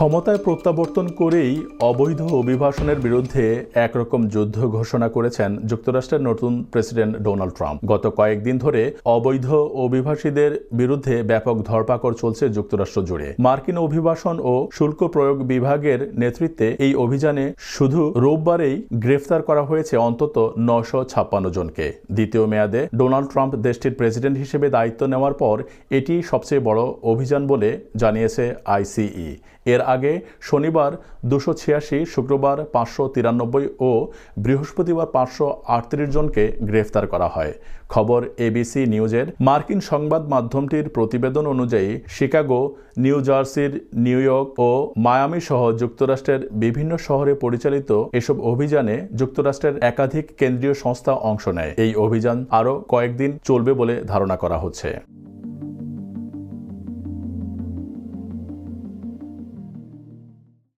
ক্ষমতায় প্রত্যাবর্তন করেই অবৈধ অভিবাসনের বিরুদ্ধে একরকম যুদ্ধ ঘোষণা করেছেন যুক্তরাষ্ট্রের নতুন প্রেসিডেন্ট ডোনাল্ড ট্রাম্প। গত কয়েকদিন ধরে অবৈধ অভিবাসীদের বিরুদ্ধে ব্যাপক ধরপাকড় চলছে যুক্তরাষ্ট্র জুড়ে। মার্কিন অভিবাসন ও শুল্ক প্রয়োগ বিভাগের নেতৃত্বে এই অভিযানে শুধু রোববারেই গ্রেফতার করা হয়েছে অন্তত নশো ছাপ্পান্ন জনকে। দ্বিতীয় মেয়াদে ডোনাল্ড ট্রাম্প দেশটির প্রেসিডেন্ট হিসেবে দায়িত্ব নেওয়ার পর এটি সবচেয়ে বড় অভিযান বলে জানিয়েছে আইসিই। এর আগে শনিবার দুশো ছিয়াশি, শুক্রবার পাঁচশো তিরানব্বই ও বৃহস্পতিবার পাঁচশো আটত্রিশ জনকে গ্রেফতার করা হয়। খবর এবিসি নিউজের মার্কিন সংবাদ মাধ্যমটির প্রতিবেদন অনুযায়ী শিকাগো, নিউ জার্সির নিউ ইয়র্ক ও মায়ামি সহ যুক্তরাষ্ট্রের বিভিন্ন শহরে পরিচালিত এসব অভিযানে যুক্তরাষ্ট্রের একাধিক কেন্দ্রীয় সংস্থা অংশ নেয়। এই অভিযান আরও কয়েকদিন চলবে বলে ধারণা করা হচ্ছে।